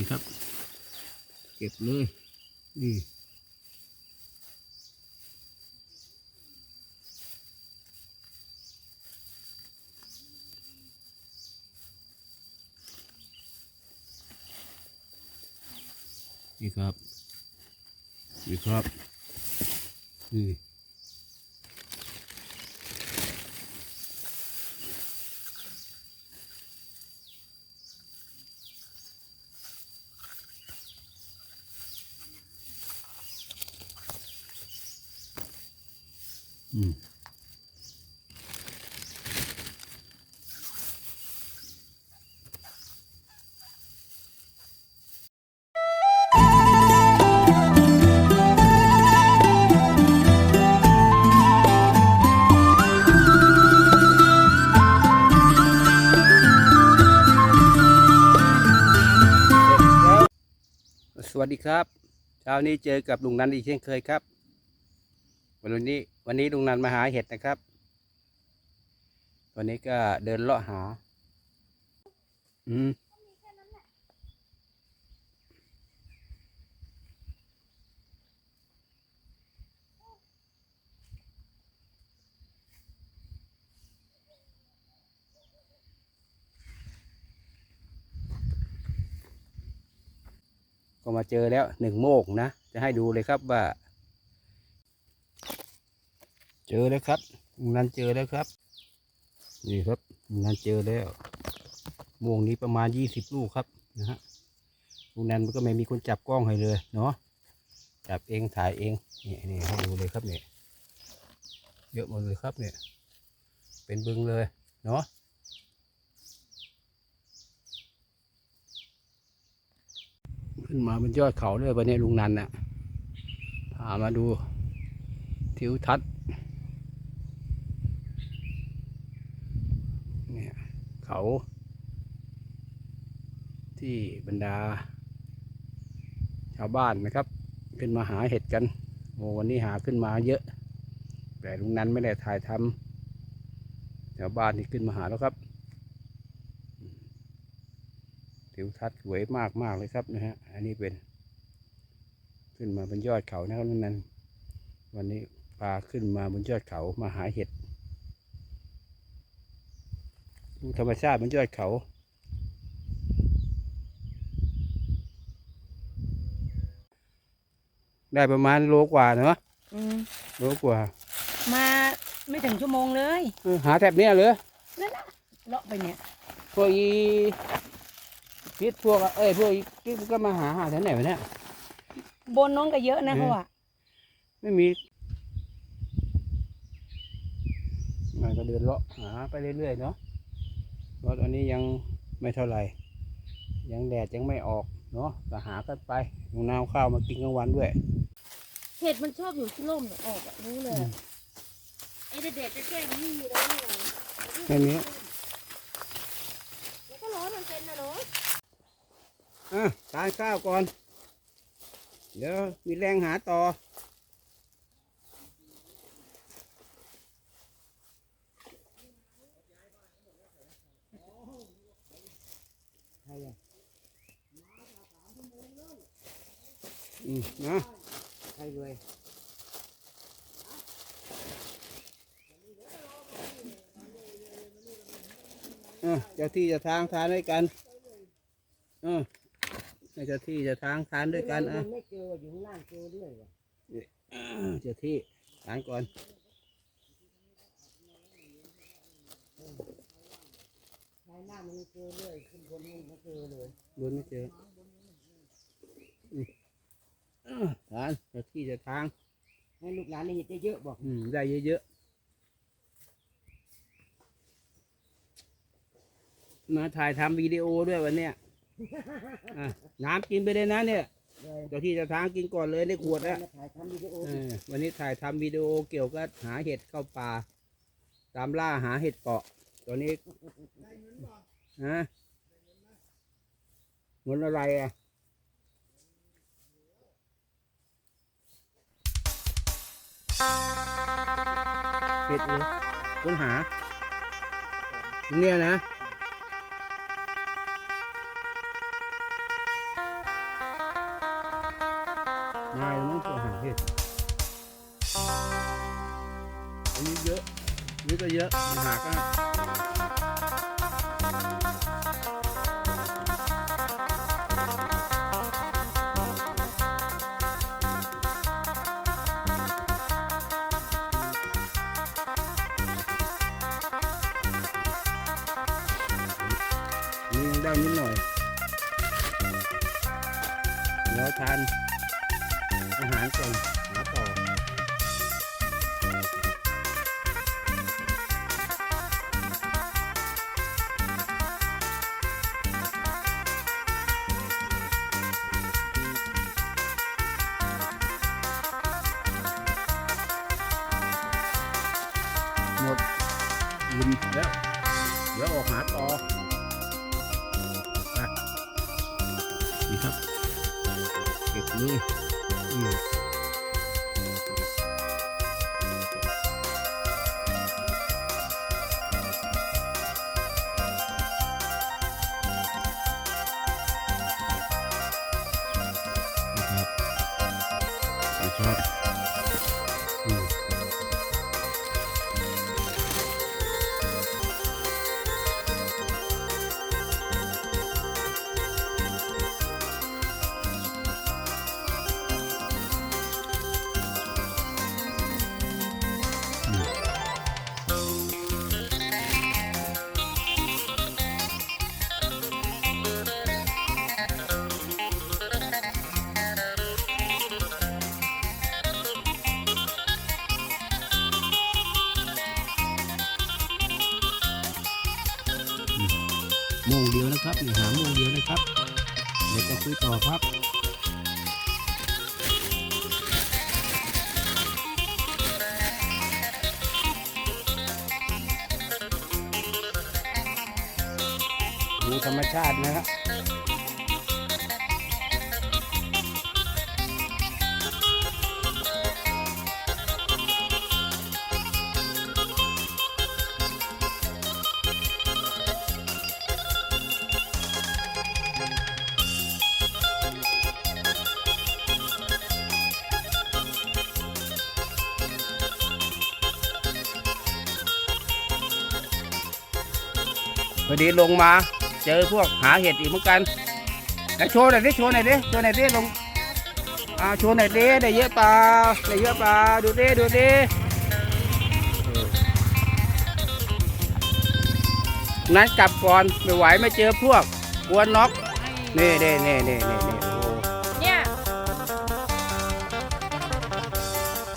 นี่ครับ เก็บเลย นี่นี่ครับ นี่ครับ นี่ สวัสดีครับเช้านี้เจอกับลุงนันอีกเช่นเคยครับ วันนี้ วันนี้ลุงนันมาหาเห็ดนะครับ วันนี้ก็เดินเลาะหา อืมก็มาเจอแล้วหนึ่งโมกนะ จะให้ดูเลยครับว่า เจอแล้วครับลุงนันเจอแล้วครับ นี่ครับลุงนันเจอแล้วโมงนี้ประมาณยี่สิบลูกครับนะฮะลุงนันมันก็ไม่มีคนจับกล้องให้เลยเนาะจับเองถ่ายเองนี่นี่ให้ดูเลยครับเนี่ยเยอะหมดเลยครับเนี่ย เป็นบึงเลยเนาะขึ้นมาบนยอดเขาเลยวันนี้ลุงนันน่ะพามาดูทิวทัศน์เนี่ย เขา ที่บรรดา ชาวบ้านนะครับ ขึ้นมาหาเห็ดกันโอ้วันนี้หาขึ้นมาเยอะ แต่ลุงนั้นไม่ได้ถ่ายทำชาวบ้านนี่ขึ้นมาหาแล้วครับทิวทัศน์สวยมากมากเลยครับนะฮะอันนี้เป็น ขึ้นมาบนยอดเขานะครับลุงนั้น วันนี้พาขึ้นมาบนยอดเขามาหาเห็ด ดูธรรมชาติบนยอดเขา ได้ประมาณโลกว่าเนาะอืมโลกว่า มาไม่ถึงชั่วโมงเลยเออหาแถบเนี้ยเลยนั่นนะเลาะไปเนี่ยพวกอีพิษพวกเอ้ยพวกอีที่ก็มาหาหาแถวไหนวะเนี่ย บนน้องก็เยอะนะเออ เขาอะไม่มีมันก็เดินเลาะหาไปเรื่อยๆเนาะเพ ราะตอนนี้ยังไม่เท่าไหร่ ยังแดดยังไม่ออกเนาะก็หากันไปลุงนาวข้าวมากินกลางวันด้วย เห็ดมันชอบอยู่ที่ร่มเนี่ยออกอะรู้เลยอืมไอ้เด็ดจะแก้มันไม่มีแล้วนี่ไงแค่นี้แล้วก็ร้อนมันเป็นนะเนาะอะทานข้าวก่อน เดี๋ยวมีแรงหาต่อ อืมนะใช่เลยเออเจ้าที่เจะทางทานด้วยกัน เออให้เจ้าที่เจะทางทานด้วยกันอะไม่เจออยู่ข้างล่างเจอเรื่อยว่ะเจ้าที่ทานก่อนชายหน้ามันเจอเรื่อยขึ้นบนนี่ไม่เจอเลยบนไม่เจออืม เออทานเจ้าที่เจะทางให้ลูกหลานนี่จะเยอะบอกอืมได้เยอะๆมาถ่ายทำวิดีโอด้วยวันเนี้ยอะน้ำกินไปเลยนะเนี่ยเลยเจ้าที่เจะทางกินก่อนเลยในขวดแล้นะถ่ายทำวิดีโอเออวันนี้ถ่ายทำวิดีโอเกี่ยวกับหาเห็ดเข้าป่า ตามล่าหาเห็ดเปาะตัวนี้ฮะเงินอะไรอะ ปิดเลยค้นหา เนี่ยนะ มาแล้วมั้งตัวหาเห็ดอันนี้เยอะนี่ก็เยอะหากัน ยังนิดหน่อยแล้วทานอาหารก่อนหาต่อหมดยินแล้ว เดี๋ยวออกหาต่อ เก็บ โมงเดียวนะครับนี่หาโมงเดียวนะครับเดี๋ยวจะคุยต่อครับดูธรรมชาตินะครับ พอดีลงมา เจอพวกหาเห็ดอีกเหมือนกันไหนโชว์หน่อยดิโชว์หน่อยดิโชว์หน่อยดิลงอ่าโชว์หน่อยดิได้เยอะเปล่าได้เยอะเปล่าดูดิดูดิเออนั้นกลับก่อนไม่ไหวไม่เจอพวกกลัวน็อกนี่นี่นี่นี่นี่นี่โอ้เนี่ย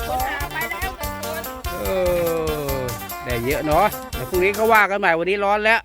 คนหาไปแล้วคนเออได้เยอะเนาะแต่พรุ่งนี้ก็ว่ากันใหม่วันนี้ร้อนแล้ว